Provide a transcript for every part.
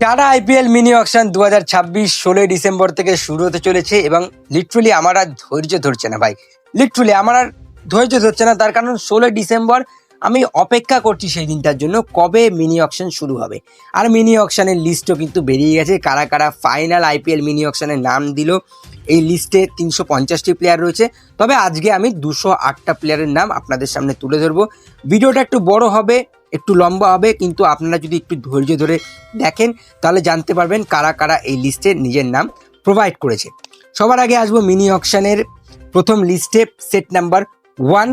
Tata IPL mini auction দু হাজার ছাব্বিশ ষোলোই ডিসেম্বর থেকে শুরু হতে চলেছে এবং লিটারালি আমার আর ধৈর্য ধরছে না ভাই। লিটারালি আমার আর ধৈর্য ধরছে না, তার কারণ ষোলোই ডিসেম্বর আমি অপেক্ষা করছি সেই দিনটার জন্য কবে মিনি অকশন শুরু হবে। আর মিনি অকশনের লিস্টও কিন্তু বেরিয়ে গেছে। কারা কারা ফাইনাল আইপিএল মিনি অকশনের নাম দিল, এই লিস্টে তিনশো পঞ্চাশটি প্লেয়ার রয়েছে। তবে আজকে আমি দুশো আটটা প্লেয়ারের নাম আপনাদের সামনে তুলে ধরবো। ভিডিওটা একটু বড় হবে, একটু লম্বা হবে, কিন্তু আপনারা যদি একটু ধৈর্য ধরে দেখেন, তাহলে জানতে পারবেন কারা কারা এই লিস্টে নিজের নাম প্রোভাইড করেছে। সবার আগে আসব মিনি অকশনের প্রথম লিস্টে set number one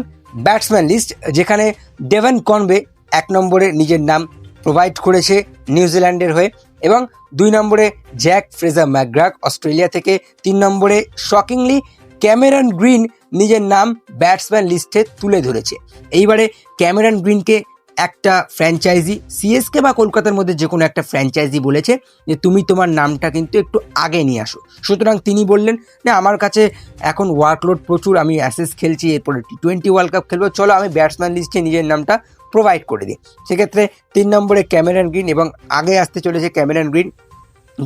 batsman list, যেখানে ডেভেন কনবে এক নম্বরে নিজের নাম প্রোভাইড করেছে নিউজিল্যান্ডের হয়ে এবং দুই নম্বরে জ্যাক ফ্রেজার ম্যাগ্রাক অস্ট্রেলিয়া থেকে, তিন নম্বরে শকিংলি ক্যামেরন গ্রিন নিজের নাম ব্যাটসম্যান লিস্টে তুলে ধরেছে। এইবারে ক্যামেরন গ্রিনকে একটা ফ্র্যাঞ্চাইজি সিএসকে বা কলকাতার মধ্যে যে কোনো একটা ফ্র্যাঞ্চাইজি বলেছে যে, তুমি তোমার নামটা কিন্তু একটু আগে নিয়ে আসো। সুতরাং তিনি বললেন, না, আমার কাছে এখন ওয়ার্কলোড প্রচুর, আমি অ্যাসেস খেলছি, এরপরে টি টোয়েন্টি ওয়ার্ল্ড কাপ খেলব, চলো আমি ব্যাটসম্যান লিস্টে নিজের নামটা প্রোভাইড করে দিই। সেক্ষেত্রে তিন নম্বরে ক্যামেরন গ্রিন এবং আগে আসতে চলেছে ক্যামেরন গ্রিন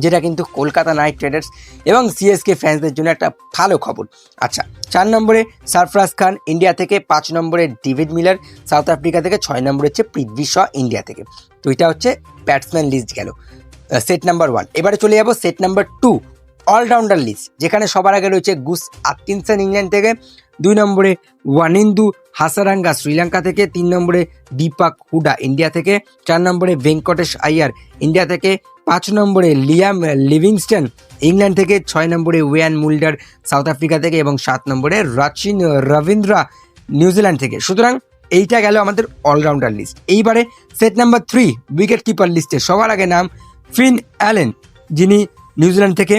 যেটা কিন্তু কলকাতা নাইট রাইডার্স এবং সিএসকে ফ্যান্সদের জন্য একটা ভালো খবর। আচ্ছা চার নম্বরে সারফরাজ খান ইন্ডিয়া থেকে, পাঁচ নম্বরে ডেভিড মিলার, সাউথ আফ্রিকা থেকে, ছয় নম্বরে হচ্ছে পৃথ্বী শ ইন্ডিয়া থেকে। তো এটা হচ্ছে ব্যাটসম্যান লিস্ট গেল। সেট নাম্বার ওয়ান এবারে চলে যাব set number two allrounder list যেখানে সবার আগে রয়েছে গুস আটকিনসন ইংল্যান্ড থেকে, দুই নম্বরে ওয়ানিন্দু হাসারাঙ্গা শ্রীলঙ্কা থেকে, তিন নম্বরে দীপক হুডা ইন্ডিয়া থেকে, চার নম্বরে ভেঙ্কটেশ আইয়ার ইন্ডিয়া থেকে পাঁচ নম্বরে লিয়াম লিভিংস্টন, ইংল্যান্ড থেকে ছয় নম্বরে ওয়ান মুল্ডার সাউথ আফ্রিকা থেকে এবং সাত নম্বরে রাচিন রবীন্দ্রা নিউজিল্যান্ড থেকে। সুতরাং এইটা গেল আমাদের অলরাউন্ডার লিস্ট এইবারে set number three wicket keeper লিস্টে সবার আগে নাম ফিন অ্যালেন যিনি নিউজিল্যান্ড থেকে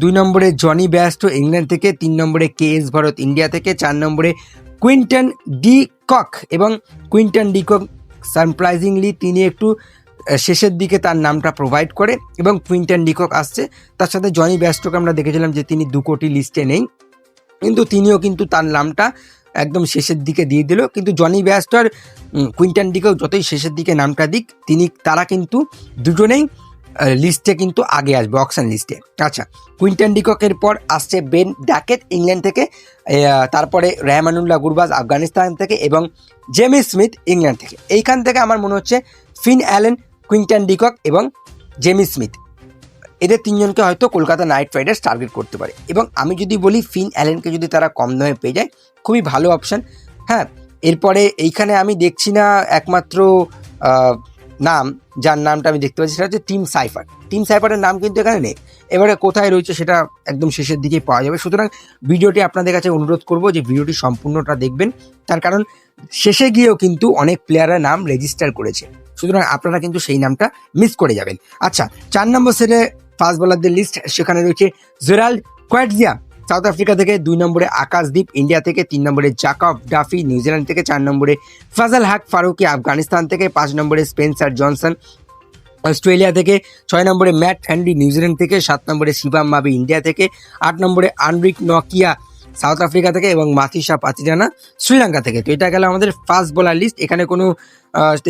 দুই নম্বরে জনি ব্যাস্টো, ইংল্যান্ড থেকে, তিন নম্বরে কে এস ভারত ইন্ডিয়া থেকে, চার নম্বরে কুইন্টন ডি কক এবং কুইন্টন ডি কক সারপ্রাইজিংলি তিনি একটু শেষের দিকে তার নামটা প্রোভাইড করে এবং কুইন্টন ডিকক আসছে। তার সাথে জনি ব্যাস্টোকে আমরা দেখেছিলাম যে তিনি দু কোটি লিস্টে নেই। কিন্তু তিনিও কিন্তু তার নামটা একদম শেষের দিকে দিয়ে দিল। কিন্তু জনি ব্যাস্টার কুইন্টন ডিকক যতই শেষের দিকে নামটা দিক, তিনি, তারা কিন্তু দুজনেই লিস্টে কিন্তু আগে আসবে অকশন লিস্টে আচ্ছা কুইন্টন ডিককের পর আসছে বেন ডাকেট ইংল্যান্ড থেকে তারপরে রেহমানুল্লাহ গুরবাজ আফগানিস্তান থেকে এবং জেমি স্মিথ ইংল্যান্ড থেকে। এইখান থেকে আমার মনে হচ্ছে Finn Allen Quinton de Kock এবং জেমি স্মিথ এদের তিনজনকে হয়তো কলকাতা নাইট রাইডার্স টার্গেট করতে পারে। এবং আমি যদি বলি, ফিন অ্যালেনকে যদি তারা কম দামে পেয়ে যায়, খুবই ভালো অপশান হ্যাঁ এরপরে এইখানে আমি দেখছি না একমাত্র নাম, যার নামটা আমি দেখতে পাচ্ছি, সেটা হচ্ছে টিম সাইফার টিম সাইফারের নাম কিন্তু এখানে নেই। এবারে কোথায় রয়েছে সেটা একদম শেষের দিকেই পাওয়া যাবে। সুতরাং ভিডিওটি আপনাদের কাছে অনুরোধ করব যে ভিডিওটি সম্পূর্ণটা দেখবেন। তার কারণ শেষে গিয়েও কিন্তু অনেক প্লেয়ারের নাম রেজিস্টার করেছে। সুতরাং আপনারা কিন্তু সেই নামটা মিস করে যাবেন। আচ্ছা চার নম্বর সেটে ফাস্ট বোলারদের লিস্ট সেখানে রয়েছে জেরাল্ড কোয়াটজিয়া সাউথ আফ্রিকা থেকে দুই নম্বরে আকাশদীপ ইন্ডিয়া থেকে তিন নম্বরে জাকব ডাফি নিউজিল্যান্ড থেকে চার নম্বরে ফাজাল হাক ফারুকি, আফগানিস্তান থেকে পাঁচ নম্বরে স্পেন্সার জনসন অস্ট্রেলিয়া থেকে ছয় নম্বরে ম্যাট হ্যান্ডি নিউজিল্যান্ড থেকে সাত নম্বরে শিবাম মাবি ইন্ডিয়া থেকে আট নম্বরে আনরিক নকিয়া সাউথ আফ্রিকা থেকে এবং মাথিসা পাতিরানা শ্রীলঙ্কা থেকে। তো এটা গেল আমাদের ফার্স্ট বোলার লিস্ট এখানে কোনো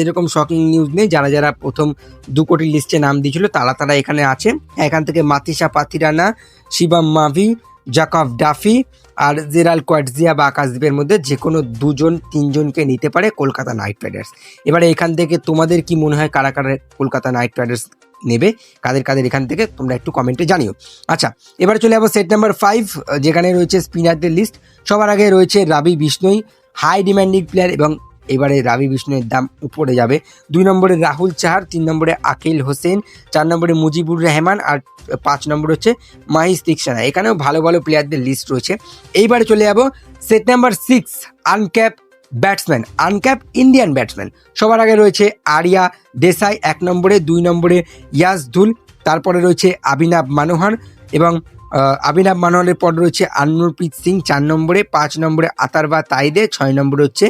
এরকম শকিং নিউজ নেই। যারা যারা প্রথম দু কোটি লিস্টে নাম দিয়েছিল, তারা তারা এখানে আছে। এখান থেকে মাতিসা পাতিরানা, শিবাম মাভি, জাকব ডাফি আর জেরাল কোয়াটজিয়া বা আকাশদ্বীপের মধ্যে যে কোনো দুজন, তিনজনকে নিতে পারে কলকাতা নাইট রাইডার্স। এবারে এখান থেকে তোমাদের কি মনে হয় কারা কারা কলকাতা নাইট রাইডার্স নেবে, কাদের কাদের এখান থেকে তোমরা একটু কমেন্টে জানিও। আচ্ছা এবারে চলে যাব সেট নাম্বার ফাইভ যেখানে রয়েছে স্পিনারদের লিস্ট সবার আগে রয়েছে রাবি বিষ্ণই হাই ডিমান্ডিং প্লেয়ার এবং এবারে রাবি বিষ্ণুয়ের দাম উপরে যাবে। দুই নম্বরে রাহুল চাহার, তিন নম্বরে আকিল হোসেন, চার নম্বরে মুজিবুর রহমান আর পাঁচ নম্বর হচ্ছে মাহিস তিকসানা এখানেও ভালো ভালো প্লেয়ারদের লিস্ট রয়েছে। এইবারে চলে যাব set number six uncapped batsman, uncapped Indian batsman. সবার আগে রয়েছে আরিয়া দেসাই এক নম্বরে, দুই নম্বরে ইয়াসদুল তারপরে রয়েছে আবিনাব মানোহার এবং আবিনাব মানোহারের পর রয়েছে আন্নুরপ্রীত সিং, চার নম্বরে, পাঁচ নম্বরে আতারবা তাইদে, ছয় নম্বরে হচ্ছে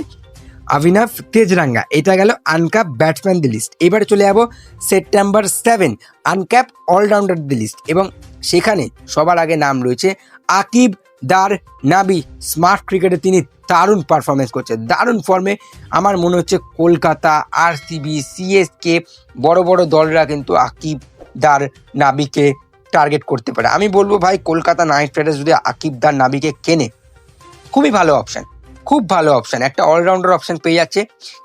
আভিনাভ তেজরাঙ্গা। এটা গেল আনক্যাপ ব্যাটসম্যানদের লিস্ট এবারে চলে যাব সেপ্টেম্বর সেভেন, আনক্যাপ অলরাউন্ডারদের লিস্ট এবং সেখানে সবার আগে নাম রয়েছে আকিব দার নাবি, স্মার্ট ক্রিকেটে তিনি দারুণ পারফরমেন্স করছে। দারুণ ফর্মে আমার মনে হচ্ছে কলকাতা আরসিবি সিএসকে বড় বড় দলরা কিন্তু আকিব দার নাবিকে টার্গেট করতে পারে। আমি বলব ভাই, কলকাতা নাইট রাইডার্স যদি আকিব দার নাবিকে কেনে, খুবই ভালো অপশন খুব ভালো অপশন একটা অলরাউন্ডার অপশন পেয়ে যাচ্ছে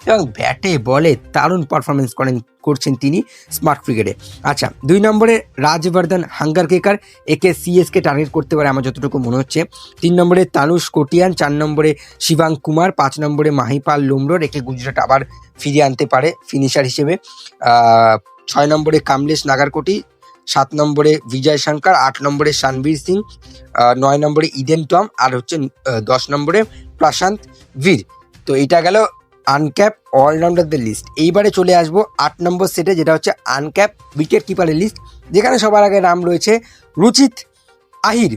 এবং ব্যাটে বলে দারুণ পারফরমেন্স করেন, করছেন তিনি স্মার্ট ক্রিকেটে আচ্ছা দুই নম্বরে রাজবর্ধন হাঙ্গার কেকার একে সিএসকে টার্গেট করতে পারে আমার যতটুকু মনে হচ্ছে। তিন নম্বরে তানুষ কোটিয়ান, চার নম্বরে শিবাং কুমার, পাঁচ নম্বরে মাহিপাল লুমরোর একে গুজরাট আবার ফিরিয়ে আনতে পারে ফিনিশার হিসেবে। ছয় নম্বরে কামলেশ নাগারকোটি, সাত নম্বরে বিজয় শঙ্কর, আট নম্বরে শানবীর সিং নয় নম্বরে ইডেন টম, আর হচ্ছে দশ নম্বরে প্রশান্ত বীর তো এটা গেল আনক্যাপ অলরাউন্ডারদের লিস্ট এইবারে চলে আসব আট নম্বর সেটে যেটা হচ্ছে আনক্যাপ উইকেট কিপারের লিস্ট যেখানে সবার আগে নাম রয়েছে রুচিত আহির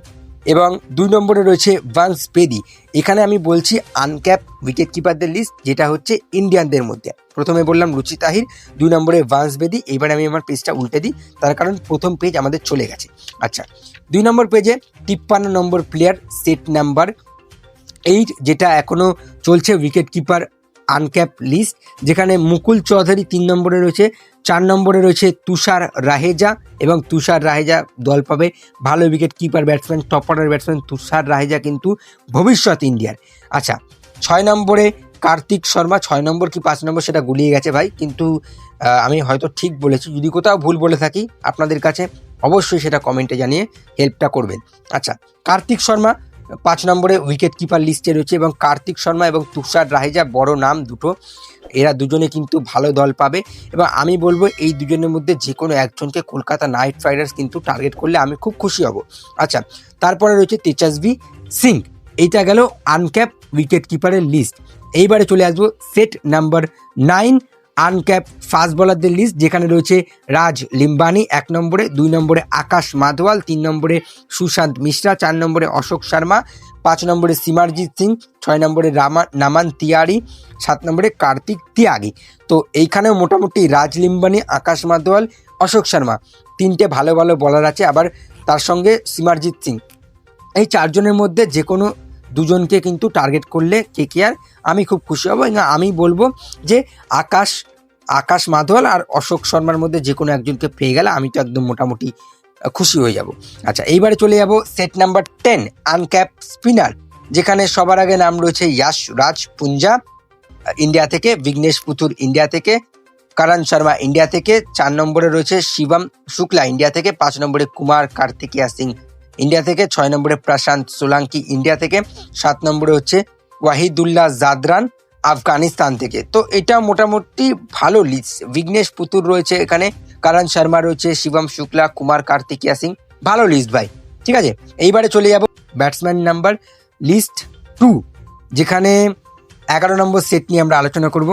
এবং দুই নম্বরে রয়েছে ভান্স পেদি। এখানে আমি বলছি আনক্যাপ উইকেট কিপারদের লিস্ট যেটা হচ্ছে ইন্ডিয়ানদের মধ্যে। প্রথমে বললাম রুচিত আহির, দুই নম্বরে ভান্স বেদি এবারে আমি আমার পেজটা উল্টে দিই, তার কারণ প্রথম পেজ আমাদের চলে গেছে। আচ্ছা দুই নম্বর পেজে তিপ্পান্ন নম্বর প্লেয়ার সেট নাম্বার এইট যেটা এখনও চলছে উইকেট কিপার আনক্যাপ লিস্ট যেখানে মুকুল চৌধুরী তিন নম্বরে রয়েছে, চার নম্বরে রয়েছে তুষার রাহেজা এবং তুষার রাহেজা দল পাবে। ভালো wicket keeper batsman top order batsman Tushar Raheja কিন্তু ভবিষ্যৎ ইন্ডিয়ার। আচ্ছা ছয় নম্বরে কার্তিক শর্মা, ছয় নম্বর কি পাঁচ নম্বর সেটা গুলিয়ে গেছে ভাই, কিন্তু আমি হয়তো ঠিক বলেছি, যদি কোথাও ভুল বলে থাকি আপনাদের কাছে, অবশ্যই সেটা কমেন্টে জানিয়ে হেল্পটা করবেন। আচ্ছা কার্তিক শর্মা পাঁচ নম্বরে উইকেট কিপার লিস্টে রয়েছে এবং কার্তিক শর্মা এবং তুষার রাহেজা বড় নাম দুটো। এরা দুজনে কিন্তু ভালো দল পাবে এবং আমি বলব এই দুজনের মধ্যে যে কোনো একজনকে কলকাতা নাইট রাইডার্স কিন্তু টার্গেট করলে আমি খুব খুশি হব। আচ্ছা তারপরে রয়েছে তেজাসবি সিং। এইটা গেল আনক্যাপ উইকেট কিপারের লিস্ট এইবারে চলে আসব set number nine uncapped fast বলারদের list যেখানে রয়েছে রাজ লিম্বানি এক নম্বরে, দুই নম্বরে আকাশ মাধওয়াল তিন নম্বরে সুশান্ত মিশ্রা, চার নম্বরে অশোক শর্মা, পাঁচ নম্বরে সিমারজিৎ সিং, ছয় নম্বরে রামা, নামান তিয়ারি, সাত নম্বরে কার্তিক তিয়াগি। তো এইখানেও মোটামুটি রাজ লিম্বানি, আকাশ মাধওয়াল অশোক শর্মা তিনটে ভালো ভালো বলার আছে। আবার তার সঙ্গে সিমারজিৎ সিং। এই চারজনের মধ্যে যে কোনো দুজনকে কিন্তু টার্গেট করলে কে কে আর আমি খুব খুশি হব এবং আমি বলব যে আকাশ আকাশ মাধওয়াল আর অশোক শর্মার মধ্যে যে কোনো একজনকে পেয়ে গেলে আমি তো একদম মোটামুটি খুশি হয়ে যাব। আচ্ছা এইবারে চলে যাব set number ten uncapped spinner যেখানে সবার আগে নাম রয়েছে ইয়াশ রাজ পুঞ্জা ইন্ডিয়া থেকে, বিঘ্নেশ পুতুর ইন্ডিয়া থেকে, করণ শর্মা ইন্ডিয়া থেকে, চার নম্বরে রয়েছে শিবম শুক্লা ইন্ডিয়া থেকে, পাঁচ নম্বরে কুমার কার্তিকিয়া সিং ইন্ডিয়া থেকে, ছয় নম্বরে প্রশান্ত সোলাঙ্কি ইন্ডিয়া থেকে, সাত নম্বরে হচ্ছে ওয়াহিদুল্লাহ জাদরান আফগানিস্তান থেকে। তো এটা মোটামুটি ভালো লিস্ট বিঘ্নেশ পুতুর রয়েছে এখানে, কারণ শর্মা রয়েছে, শিবম শুক্লা, কুমার কার্তিকিয়া সিং। ভালো লিস্ট ভাই, ঠিক আছে? এইবারে চলে যাব ব্যাটসম্যান নাম্বার লিস্ট টু যেখানে এগারো নম্বর সেট নিয়ে আমরা আলোচনা করব।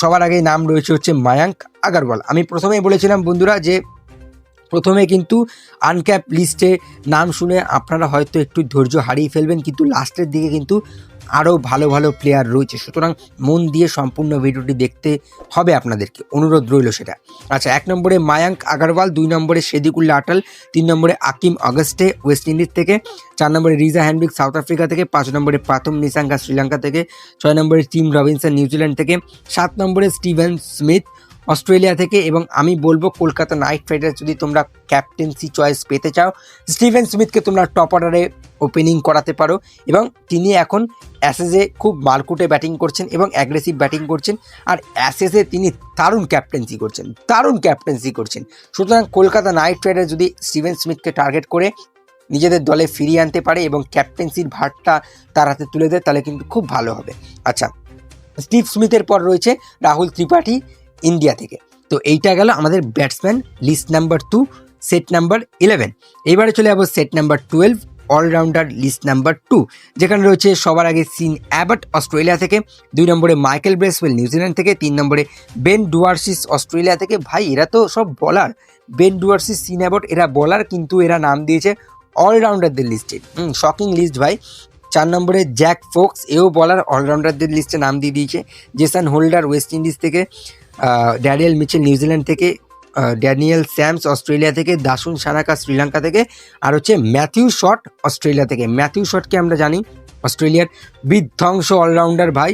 সবার আগে নাম রয়েছে হচ্ছে মায়াঙ্ক আগারওয়াল। আমি প্রথমেই বলেছিলাম বন্ধুরা যে প্রথমে কিন্তু আনক্যাপ লিস্টে নাম শুনে আপনারা হয়তো একটু ধৈর্য হারিয়ে ফেলবেন, কিন্তু লাস্টের দিকে কিন্তু আরও ভালো ভালো প্লেয়ার রয়েছে। সুতরাং মন দিয়ে সম্পূর্ণ ভিডিওটি দেখতে হবে আপনাদেরকে। অনুরোধ রইল সেটা। আচ্ছা এক নম্বরে মায়াঙ্ক আগারওয়াল, দুই নম্বরে শেদিকুল্লা আটাল, তিন নম্বরে আকিম অগস্টে ওয়েস্ট ইন্ডিজ থেকে, চার নম্বরে রিজা হ্যান্ডবিক সাউথ আফ্রিকা থেকে, পাঁচ নম্বরে প্রাথম নিসাঙ্গা শ্রীলঙ্কা থেকে, ছয় নম্বরে টিম রবিনসন নিউজিল্যান্ড থেকে, সাত নম্বরে স্টিভেন স্মিথ অস্ট্রেলিয়া থেকে এবং আমি বলব কলকাতা নাইট রাইডার্স যদি তোমরা ক্যাপ্টেন্সি চয়েস পেতে চাও, স্টিভেন স্মিথকে তোমরা টপ অর্ডারে ওপেনিং করাতে পারো এবং তিনি এখন অ্যাসেসে খুব মালকুটে ব্যাটিং করছেন এবং অ্যাগ্রেসিভ ব্যাটিং করছেন আর অ্যাসেসে তিনি দারুণ ক্যাপ্টেন্সি করছেন, দারুণ ক্যাপ্টেন্সি করছেন। সুতরাং কলকাতা নাইট রাইডার্স যদি স্টিভেন স্মিথকে টার্গেট করে নিজেদের দলে ফিরিয়ে আনতে পারে এবং ক্যাপ্টেন্সির ভারটা তার হাতে তুলে দেয়, তাহলে কিন্তু খুব ভালো হবে। আচ্ছা স্টিভ স্মিথের পর রয়েছে রাহুল ত্রিপাঠী। ইন্ডিয়া থেকে। তো এইটা গেল আমাদের batsman list number two set number eleven এইবারে চলে যাব set number twelve allrounder list number two যেখানে রয়েছে সবার আগে সিন অ্যাবট, অস্ট্রেলিয়া থেকে। দুই নম্বরে মাইকেল ব্রেসওয়েল নিউজিল্যান্ড থেকে। তিন নম্বরে বেন ডুয়ার্সিস, অস্ট্রেলিয়া থেকে। ভাই, এরা তো সব বলার বেন ডুয়ার্সিস, সিন অ্যাবট, এরা বলার কিন্তু এরা নাম দিয়েছে অলরাউন্ডারদের লিস্টে হুম শকিং লিস্ট ভাই। চার নম্বরে জ্যাক ফোক্স, এও বলার অলরাউন্ডারদের লিস্টে নাম দিয়ে দিয়েছে। জেসান হোল্ডার, ওয়েস্ট ইন্ডিজ থেকে। ড্যানিয়েল মিচেল নিউজিল্যান্ড থেকে ড্যানিয়েল স্যামস অস্ট্রেলিয়া থেকে, দাসুন সানাকা শ্রীলঙ্কা থেকে, আর হচ্ছে ম্যাথিউ শট অস্ট্রেলিয়া থেকে। ম্যাথিউ শটকে আমরা জানি অস্ট্রেলিয়ার বিধ্বংস অলরাউন্ডার ভাই।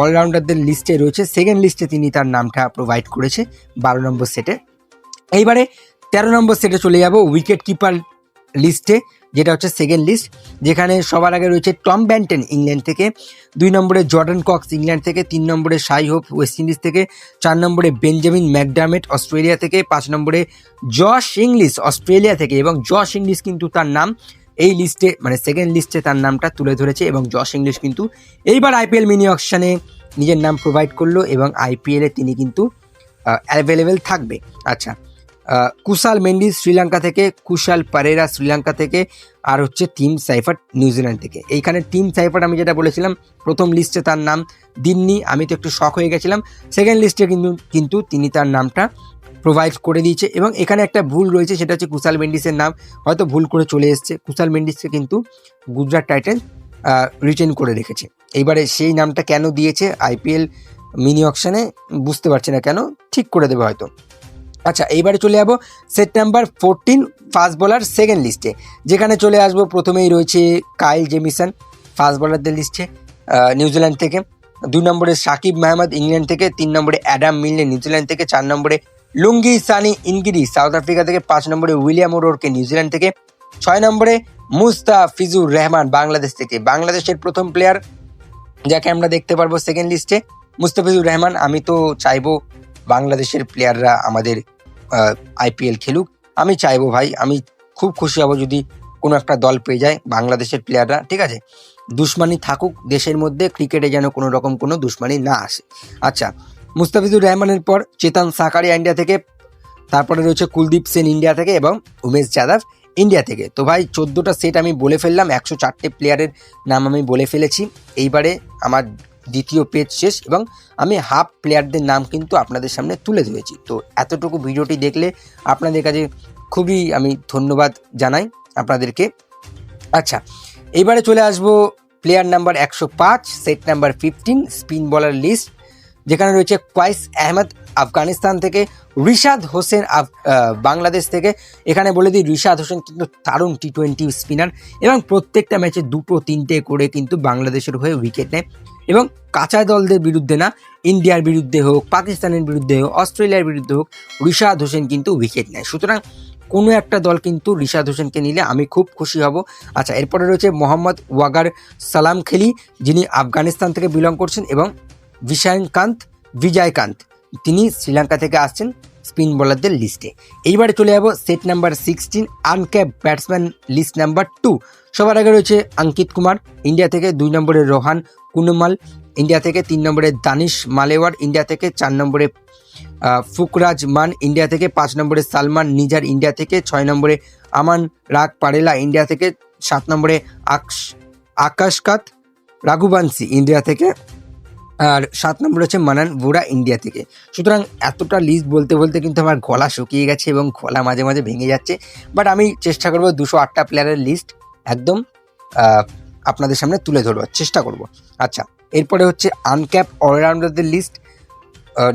অলরাউন্ডারদের লিস্টে রয়েছে সেকেন্ড লিস্টে তিনি তার নামটা প্রোভাইড করেছে বারো নম্বর সেটে এইবারে তেরো নম্বর সেটে চলে যাব উইকেট কিপার লিস্টে যেটা হচ্ছে সেকেন্ড লিস্ট যেখানে সবার আগে রয়েছে টম ব্যান্টেন ইংল্যান্ড থেকে, দুই নম্বরে জর্ডান কক্স ইংল্যান্ড থেকে, তিন নম্বরে সাই হোপ ওয়েস্ট ইন্ডিজ থেকে, চার নম্বরে বেঞ্জামিন ম্যাকডামেট অস্ট্রেলিয়া থেকে, পাঁচ নম্বরে জশ ইংলিশ অস্ট্রেলিয়া থেকে এবং জশ ইংলিশ কিন্তু তার নাম এই লিস্টে মানে সেকেন্ড লিস্টে তার নামটা তুলে ধরেছে এবং জশ ইংলিশ কিন্তু এইবার আইপিএল মিনি অকশনে নিজের নাম প্রোভাইড করল এবং আইপিএলে তিনি কিন্তু অ্যাভেলেবেল থাকবে। আচ্ছা কুশাল মেন্ডিস শ্রীলঙ্কা থেকে, কুশাল পারেরা শ্রীলঙ্কা থেকে, আর হচ্ছে টিম সাইফার নিউজিল্যান্ড থেকে। এইখানে টিম সাইফার আমি যেটা বলেছিলাম, প্রথম লিস্টে তার নাম দিননি, আমি তো একটু শখ হয়ে গেছিলাম। সেকেন্ড লিস্টে কিন্তু কিন্তু তিনি তার নামটা প্রোভাইড করে দিয়েছে, এবং এখানে একটা ভুল রয়েছে, সেটা হচ্ছে কুশাল মেন্ডিসের নাম হয়তো ভুল করে চলে এসছে। কুশাল মেন্ডিসকে কিন্তু গুজরাট টাইটেন রিটেন করে রেখেছে। এইবারে সেই নামটা কেন দিয়েছে? আইপিএল মিনি অকশনে বুঝতে পারছি না কেন, ঠিক করে দেবে হয়তো। আচ্ছা এইবারে চলে যাব set number fourteen fast bowler second লিস্টে যেখানে চলে আসব, প্রথমেই রয়েছে কাইল জেমিসন ফাস্ট বলারদের লিস্টে নিউজিল্যান্ড থেকে। দুই নম্বরে সাকিব মাহমদ ইংল্যান্ড থেকে। তিন নম্বরে অ্যাডাম মিলনে নিউজিল্যান্ড থেকে। চার নম্বরে লুঙ্গি সানি ইনগিরি সাউথ আফ্রিকা থেকে। পাঁচ নম্বরে উইলিয়াম ওরোরকে নিউজিল্যান্ড থেকে। ছয় নম্বরে মুস্তাফিজুর রহমান, বাংলাদেশ থেকে। বাংলাদেশের প্রথম প্লেয়ার যাকে আমরা দেখতে পারব সেকেন্ড লিস্টে মুস্তাফিজুর রহমান। আমি তো চাইব বাংলাদেশের প্লেয়াররা আমাদের আইপিএল খেলুক। আমি চাইব ভাই, আমি খুব খুশি হব যদি কোনো একটা দল পেয়ে যায়, বাংলাদেশের প্লেয়াররা ঠিক আছে? দুশ্মানি থাকুক, দেশের মধ্যে ক্রিকেটে যেন কোনো রকম কোনো দুশ্মানি না আসে। আচ্ছা মুস্তাফিজুর রহমানের পর চেতন সাকারিয়া ইন্ডিয়া থেকে, তারপরে রয়েছে কুলদীপ সেন ইন্ডিয়া থেকে এবং উমেশ যাদব ইন্ডিয়া থেকে। তো ভাই, চোদ্দোটা সেট আমি বলে ফেললাম, একশো চারটে প্লেয়ারের নাম আমি বলে ফেলেছি। এইবারে আমার দ্বিতীয় পেজ শেষ এবং আমি হাফ প্লেয়ারদের নাম কিন্তু আপনাদের সামনে তুলে ধরেছি। তো এতটুকু ভিডিওটি দেখলে আপনাদের কাছে খুবই আমি ধন্যবাদ জানাই আপনাদেরকে। আচ্ছা এইবারে চলে আসব প্লেয়ার নাম্বার একশো পাঁচ set number fifteen spin bowler list যেখানে রয়েছে কোয়াইস আহমেদ আফগানিস্তান থেকে, রিশাদ হোসেন আফ বাংলাদেশ থেকে। এখানে বলে দিই, রিশাদ হোসেন কিন্তু দারুণ টি টোয়েন্টি স্পিনার এবং প্রত্যেকটা ম্যাচে দুটো, তিনটে করে কিন্তু বাংলাদেশের হয়ে উইকেট নেয়। এবং কাঁচা দলদের বিরুদ্ধে না, ইন্ডিয়ার বিরুদ্ধে হোক, পাকিস্তানের বিরুদ্ধে হোক, অস্ট্রেলিয়ার বিরুদ্ধে হোক, রিশাদ হোসেন কিন্তু উইকেট নেয়। সুতরাং কোনো একটা দল কিন্তু রিশাদ হোসেনকে নিলে আমি খুব খুশি হব। আচ্ছা এরপরে রয়েছে মোহাম্মদ ওয়াগার সালাম খেলি, যিনি আফগানিস্তান থেকে বিলং করছেন এবং বিশায়কান্ত বিজয়কান্ত। তিনি শ্রীলঙ্কা থেকে আসছেন স্পিন বোলারদের লিস্টে। এইবারে চলে যাব set number sixteen, uncapped batsman list number two. সবার আগে রয়েছে অঙ্কিত কুমার, ইন্ডিয়া থেকে দুই নম্বরে রোহান কুনুমাল, ইন্ডিয়া থেকে তিন নম্বরে দানিশ মালেওয়ার, ইন্ডিয়া থেকে চার নম্বরে ফুকরাজ মান, ইন্ডিয়া থেকে পাঁচ নম্বরে সালমান নিজার, ইন্ডিয়া থেকে ছয় নম্বরে আমান রাগ পারেলা, ইন্ডিয়া থেকে সাত নম্বরে আকশ আকাশকাত রাঘুবানসি, ইন্ডিয়া থেকে আর সাত নম্বর হচ্ছে মানান বুড়া ইন্ডিয়া থেকে। সুতরাং এতটা লিস্ট বলতে বলতে কিন্তু আমার গলা শুকিয়ে গেছে এবং গলা মাঝে মাঝে ভেঙে যাচ্ছে। বাট আমি চেষ্টা করব দুশো আটটা প্লেয়ারের লিস্ট একদম আপনাদের সামনে তুলে ধরবার, চেষ্টা করব। আচ্ছা এরপরে হচ্ছে আনক্যাপ অলরাউন্ডারদের লিস্ট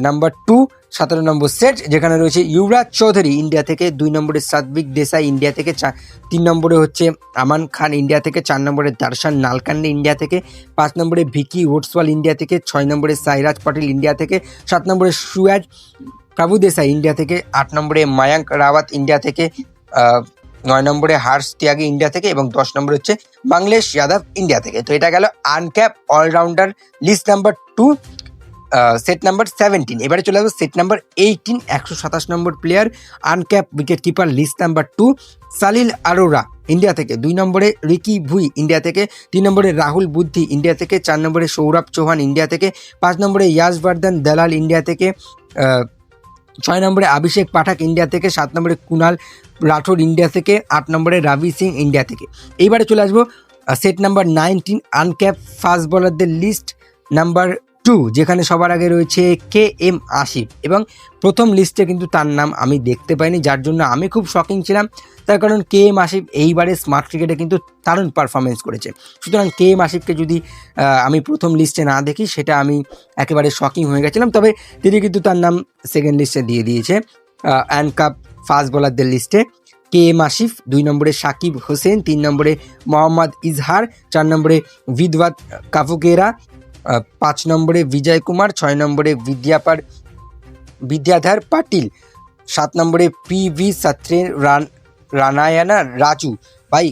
নাম্বার টু সতেরো নম্বর সেট যেখানে রয়েছে ইউবরাজ চৌধুরী ইন্ডিয়া থেকে দুই নম্বরে সাত্বিক দেশাই ইন্ডিয়া থেকে চা- তিন নম্বরে হচ্ছে আমান খান ইন্ডিয়া থেকে, চার নম্বরে দার্শান নালকান্ডে ইন্ডিয়া থেকে, পাঁচ নম্বরে ভিকি ওটসওয়াল ইন্ডিয়া থেকে, ছয় নম্বরে সাইরাজ পাটিল ইন্ডিয়া থেকে, সাত নম্বরে সুয়াজ প্রভু দেশাই ইন্ডিয়া থেকে, আট নম্বরে মায়াঙ্ক রাওয়াত ইন্ডিয়া থেকে নয় নম্বরে হার্ষ ত্যাগী ইন্ডিয়া থেকে এবং দশ নম্বরে হচ্ছে বাংলেশ যাদব ইন্ডিয়া থেকে। তো এটা গেল uncapped allrounder. List number two set number seventeen এবারে চলে আসব সেট নাম্বার এইটিন একশো সাতাশ নম্বর player uncapped wicket keeper list number two Salil Arora India থেকে। দুই নম্বরে রিকি ভুই ইন্ডিয়া থেকে। তিন নম্বরে রাহুল বুদ্ধি ইন্ডিয়া থেকে। চার নম্বরে সৌরভ চৌহান ইন্ডিয়া থেকে। পাঁচ নম্বরে ইয়াশবর্ধন দালাল ইন্ডিয়া থেকে। ছয় নম্বরে অভিষেক পাঠাক ইন্ডিয়া থেকে। সাত নম্বরে কুনাল রাঠোর ইন্ডিয়া থেকে। আট নম্বরে রাবি সিং ইন্ডিয়া থেকে। এইবারে চলে আসব set number nineteen uncapped fast বলারদের list number two, যেখানে সবার আগে রয়েছে কে এম আশিফ এবং প্রথম লিস্টে কিন্তু তার নাম আমি দেখতে পাইনি, যার জন্য আমি খুব শকিং ছিলাম। তার কারণ কে এম আশিফ এইবারে স্মার্ট ক্রিকেটে কিন্তু দারুণ পারফরমেন্স করেছে। সুতরাং কে এম আশিফকে যদি আমি প্রথম লিস্টে না দেখি, সেটা আমি একেবারে শকিং হয়ে গেছিলাম। তবে তিনি কিন্তু তার নাম সেকেন্ড লিস্টে দিয়ে দিয়েছে অ্যান্ড কাপ ফাস্ট বোলারদের লিস্টে। কে এম আসিফ, দুই নম্বরে সাকিব হোসেন, তিন নম্বরে মোহাম্মদ ইজহার, চার নম্বরে বিদওয়াত কাফুকেরা পাঁচ নম্বরে বিজয় কুমার, ছয় নম্বরে বিদ্যাপার বিদ্যাধর পাটিল, সাত নম্বরে পি ভি সাত্রে, রান, রানায়ানা রাজু। ভাই,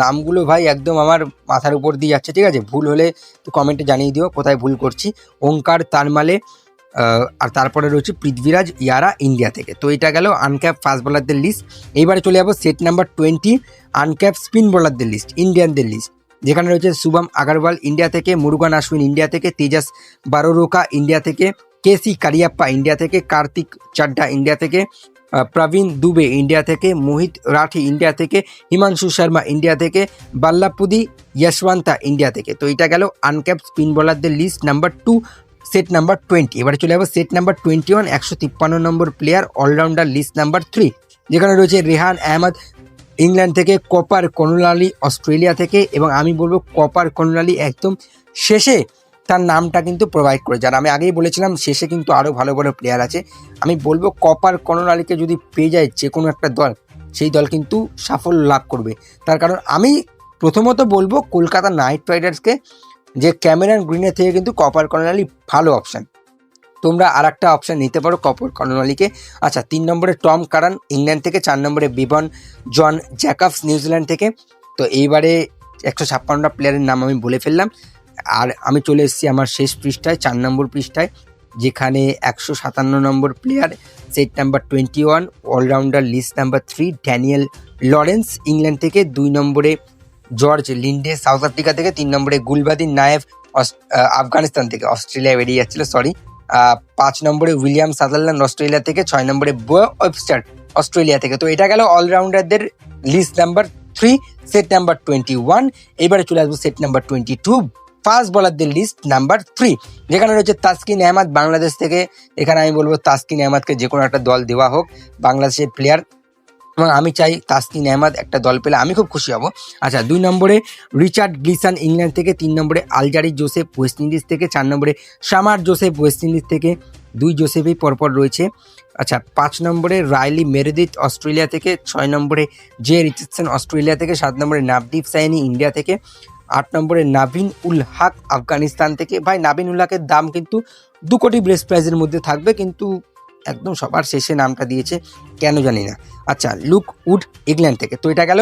নামগুলো ভাই একদম আমার মাথার উপর দিয়ে যাচ্ছে, ঠিক আছে? ভুল হলে কমেন্টে জানিয়ে দিও, কোথায় ভুল করছি। ওঙ্কার তারমালে আর তারপরে রয়েছে পৃথ্বীরাজ ইয়ারা ইন্ডিয়া থেকে। তো এটা গেল আনক্যাপ ফাস্ট বোলারদের লিস্ট এইবারে চলে যাব set number twenty uncapped spin বোলারদের লিস্ট ইন্ডিয়ানদের লিস্ট যেখানে রয়েছে শুভম আগারওয়াল ইন্ডিয়া থেকে মুরুগান আশ্বিন ইন্ডিয়া থেকে, তেজাস বারোরোকা ইন্ডিয়া থেকে, কেসি কারিয়াপ্পা ইন্ডিয়া থেকে, কার্তিক চাড্ডা ইন্ডিয়া থেকে প্রবীণ দুবে ইন্ডিয়া থেকে, মোহিত রাঠি ইন্ডিয়া থেকে, হিমাংশু শর্মা ইন্ডিয়া থেকে, বাল্লাপুদি যশওয়ান্তা ইন্ডিয়া থেকে। তো এটা গেল আনক্যাপ স্পিন বোলারদের list number two, set number twenty. এবারে চলে যাব সেট নাম্বার টোয়েন্টি ওয়ান, একশো তিপ্পান্ন নম্বর player, allrounder list number three. যেখানে রয়েছে রেহান আহমদ ইংল্যান্ড থেকে কপার কর্নালি অস্ট্রেলিয়া থেকে এবং আমি বলব কপার কর্নালি একদম শেষে তার নামটা কিন্তু প্রোভাইড করে যার আমি আগেই বলেছিলাম, শেষে কিন্তু আরও ভালো ভালো প্লেয়ার আছে। আমি বলব কপার কর্নালিকে যদি পেয়ে যায় যে কোনো একটা দল, সেই দল কিন্তু সাফল্য লাভ করবে। তার কারণ আমি প্রথমত বলব কলকাতা নাইট রাইডার্সকে যে ক্যামেরান গ্রিনের থেকে কিন্তু কপার কর্নালি ভালো অপশান তোমরা আর একটা অপশান নিতে পারো কপর কর্নালিকে আচ্ছা তিন নম্বরে টম কারান, ইংল্যান্ড থেকে। চার নম্বরে বিবন, জন জ্যাকবস, নিউজিল্যান্ড থেকে। তো এইবারে একশো ছাপ্পান্নটা প্লেয়ারের নাম আমি বলে ফেললাম। আর আমি চলে এসেছি আমার শেষ পৃষ্ঠায়, চার নম্বর পৃষ্ঠায়, যেখানে একশো সাতান্ন নম্বর player set number twenty one allrounder list number three Daniel Lawrence England থেকে। দুই নম্বরে জর্জ লিন্ডে সাউথ আফ্রিকা থেকে। তিন নম্বরে গুলবাদিন অস- আফগানিস্তান থেকে। অস্ট্রেলিয়া বেরিয়ে যাচ্ছিল সরি পাঁচ নম্বরে উইলিয়াম সাদারল্যান্ড অস্ট্রেলিয়া থেকে, ছয় নম্বরে ওয়েবস্টার অস্ট্রেলিয়া থেকে। তো এটা গেল অলরাউন্ডারদের list number three set number twenty one এবারে চলে আসব set number twenty two fast বলারদের list number three যেখানে রয়েছে তাসকিন আহমদ, বাংলাদেশ থেকে। এখানে আমি বলব তাসকিন আহমদকে যে কোনো একটা দল দেওয়া হোক, বাংলাদেশের প্লেয়ার এবং আমি চাই তাসকিন আহমদ একটা দল পেলে আমি খুব খুশি হব। আচ্ছা দুই নম্বরে রিচার্ড গ্লিসান ইংল্যান্ড থেকে, তিন নম্বরে আলজারি জোসেফ ওয়েস্ট ইন্ডিজ থেকে, চার নম্বরে সামার জোসেফ ওয়েস্ট ইন্ডিজ থেকে দুই জোসেফই পরপর রয়েছে। আচ্ছা পাঁচ নম্বরে রাইলি মেরেদিত অস্ট্রেলিয়া থেকে, ছয় নম্বরে জে রিচার্ডসন অস্ট্রেলিয়া থেকে, সাত নম্বরে নাবদীপ সাইনি ইন্ডিয়া থেকে, আট নম্বরে নাভিন উল হক আফগানিস্তান থেকে। ভাই নাভিন উল হকের দাম কিন্তু দু কোটি ব্রেস প্রাইজের মধ্যে থাকবে, কিন্তু একদম সবার শেষে নামটা দিয়েছে। কেন জানি না। আচ্ছা লুক উড ইংল্যান্ড থেকে। তো এটা গেল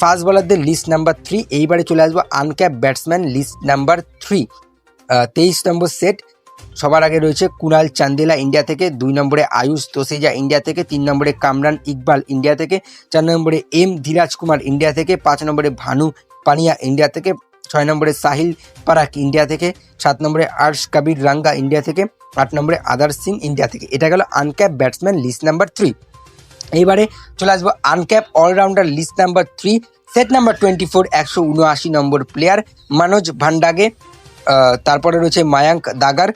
ফাস্ট বলারদের লিস্ট নাম্বার থ্রি এইবারে চলে আসব uncapped batsman list number three তেইশ নম্বর সেট সবার আগে রয়েছে কুনাল চান্দেলা ইন্ডিয়া থেকে। দুই নম্বরে আয়ুষ তোসেজা ইন্ডিয়া থেকে। তিন নম্বরে কামরান ইকবাল ইন্ডিয়া থেকে। চার নম্বরে এম ধীরাজ কুমার ইন্ডিয়া থেকে। পাঁচ নম্বরে ভানু পানিয়া ইন্ডিয়া থেকে। ছয় নম্বরে সাহিল পারাক ইন্ডিয়া থেকে। সাত নম্বরে আর্শ কাবির রাঙ্গা ইন্ডিয়া থেকে। আট নম্বরে আদার সিং ইন্ডিয়া থেকে। এটা গেল uncapped batsman list number three এইবারে চলে আসব uncapped allrounder list number three, set number twenty four একশো উনআশি নম্বর প্লেয়ার মানোজ ভান্ডাগে। তারপরে রয়েছে মায়াঙ্ক দাগার,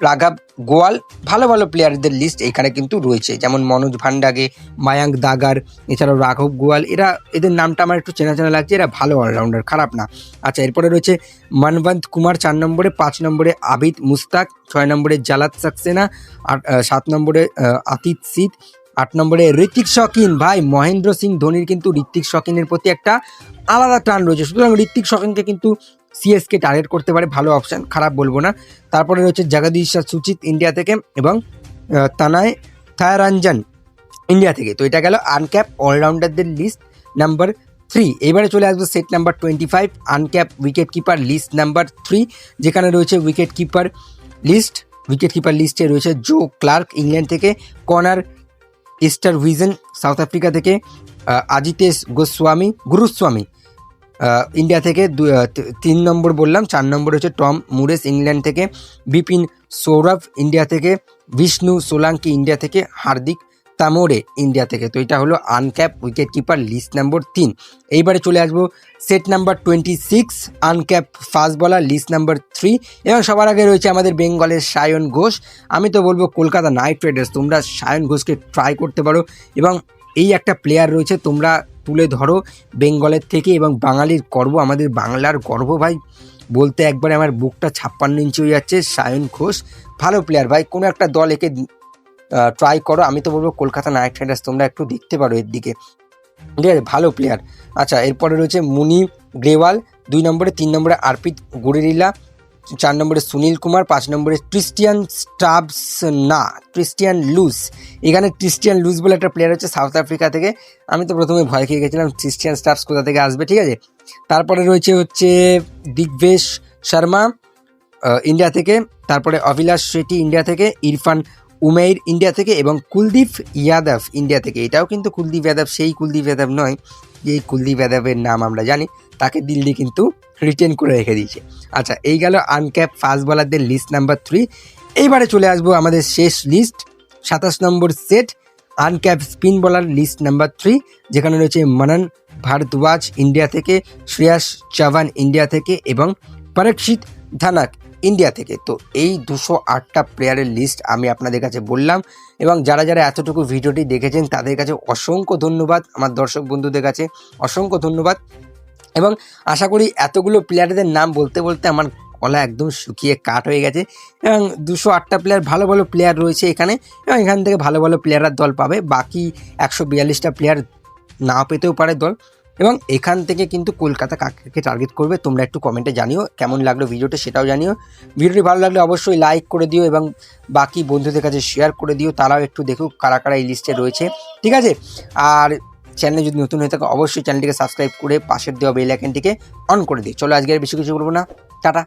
রাঘব গোয়াল, ভালো ভালো প্লেয়ারদের লিস্ট এখানে কিন্তু রয়েছে, যেমন মনোজ ভান্ডাগে, মায়াঙ্ক দাগার, এছাড়াও রাঘব গোয়াল, এরা, এদের নামটা আমার একটু চেনা চেনা লাগছে, এরা ভালো অলরাউন্ডার, খারাপ না। আচ্ছা এরপরে রয়েছে মনবন্ত কুমার, চার নম্বরে, পাঁচ নম্বরে আবিদ মুস্তাক, ছয় নম্বরে জালাত সাক্সেনা, আট সাত নম্বরে আতিত সিদ আট নম্বরে ঋতিক শকিন ভাই, মহেন্দ্র সিং ধোনির কিন্তু ঋতিক শকিনের প্রতি একটা আলাদা টান রয়েছে। সুতরাং ঋতিক শকিনকে কিন্তু সিএসকে টার্গেট করতে পারে, ভালো অপশান খারাপ বলব না। তারপরে রয়েছে জগদীশ সুচিত ইন্ডিয়া থেকে এবং তানায় থায়ারঞ্জন ইন্ডিয়া থেকে। তো এটা গেল আনক্যাপ অলরাউন্ডারদের লিস্ট নাম্বার থ্রি এবারে চলে আসবে set number twenty five uncapped wicket keeper list number three যেখানে রয়েছে wicket keeper list wicket keeper লিস্টে রয়েছে জো ক্লার্ক ইংল্যান্ড থেকে। Connor Esterhuizen South Africa থেকে আজিতেশ গোস্বামী গুরুস্বামী ইন্ডিয়া থেকে তিন নম্বর বললাম, চার নম্বর হচ্ছে টম মুরেস ইংল্যান্ড থেকে বিপিন সৌরভ ইন্ডিয়া থেকে বিষ্ণু সোলাঙ্কি ইন্ডিয়া থেকে হার্দিক তামোরে, ইন্ডিয়া থেকে। তো এটা হলো uncapped wicket keeper, list number তিন। এইবারে চলে আসব set number twenty six, uncapped fast bowler, list number three. এবং সবার আগে রয়েছে আমাদের বেঙ্গলের সায়ন ঘোষ। আমি তো বলব কলকাতা নাইট রাইডার্স, তোমরা সায়ন ঘোষকে ট্রাই করতে পারো। এবং এই একটা প্লেয়ার রয়েছে, তোমরা তুলে ধরো বেঙ্গলের থেকে এবং বাঙালির গর্ব, আমাদের বাংলার গর্ব ভাই। বলতে একবারে আমার বুকটা ছাপ্পান্ন ইঞ্চি হয়ে যাচ্ছে, সায়ন ঘোষ। ভালো প্লেয়ার ভাই, কোনো একটা দল একে ট্রাই করো। আমি তো বলব কলকাতা নাইট রাইডার্স তোমরা একটু দেখতে পারো এর দিকে। ঠিক আছে? ভালো প্লেয়ার আচ্ছা এরপরে রয়েছে মুনি গ্রেওয়াল, দুই নম্বরে, তিন নম্বরে আরপিত গুরেরিলা চার নম্বরে সুনীল কুমার, পাঁচ নম্বরে ক্রিস্টিয়ান স্টাবস না ক্রিস্টিয়ান লুস। এখানে ক্রিস্টিয়ান লুজ বলে একটা প্লেয়ার হচ্ছে সাউথ আফ্রিকা থেকে। আমি তো প্রথমে ভয় খেয়ে গেছিলাম ক্রিস্টিয়ান স্টাবস কোথা থেকে আসবে, ঠিক আছে? তারপরে রয়েছে হচ্ছে দিগ্বেশ শর্মা ইন্ডিয়া থেকে। তারপরে অভিলাষ শেট্টি ইন্ডিয়া থেকে। ইরফান উমের ইন্ডিয়া থেকে এবং কুলদীপ ইয়াদব ইন্ডিয়া থেকে। এটাও কিন্তু কুলদীপ যাদব সেই কুলদীপ যাদব নয় যে এই কুলদীপ যাদবের নাম আমরা জানি, তাকে দিল্লি কিন্তু রিটেন করে রেখে দিয়েছে। আচ্ছা এই গেল আনক্যাপ ফাস্ট বলারদের লিস্ট নাম্বার থ্রি এইবারে চলে আসব আমাদের শেষ লিস্ট সাতাশ নম্বর set uncapped spin bowler list number three যেখানে রয়েছে মনন ভারদ্বাজ ইন্ডিয়া থেকে, শ্রেয়াস চৌহান ইন্ডিয়া থেকে এবং পরীক্ষিত ধানাক। ইন্ডিয়া থেকে। তো এই দুশো আটটা প্লেয়ারের লিস্ট আমি আপনাদের কাছে বললাম এবং যারা যারা এতটুকু ভিডিওটি দেখেছেন তাদের কাছে অসংখ্য ধন্যবাদ আমার দর্শক বন্ধুদের কাছে, অসংখ্য ধন্যবাদ। এবং আশা করি এতগুলো প্লেয়ারদের নাম বলতে বলতে আমার গলা একদম শুকিয়ে কাট হয়ে গেছে। এবং দুশো আটটা প্লেয়ার ভালো ভালো প্লেয়ার রয়েছে এখানে এবং এখান থেকে ভালো ভালো প্লেয়াররা দল পাবে। বাকি একশো বিয়াল্লিশটা প্লেয়ার না পেতেও পারে দল। এবং এখান থেকে কিন্তু কলকাতা কাকে টার্গেট করবে তোমরা একটু কমেন্টে জানিও, কেমন লাগল ভিডিওটা সেটাও জানিও। ভিডিওটি ভালো লাগলে অবশ্যই লাইক করে দিও এবং বাকি বন্ধুদের কাছে শেয়ার করে দিও, তারাও একটু দেখুক কারা কারা এই লিস্টে রয়েছে। ঠিক আছে? আর চ্যানেলে যদি নতুন হয়ে থাকে, অবশ্যই চ্যানেলটিকে সাবস্ক্রাইব করে পাশের দেওয়া বেল আইকনটিকে অন করে দিও। চলো আজকে আর বেশি কিছু বলব না। টাটা।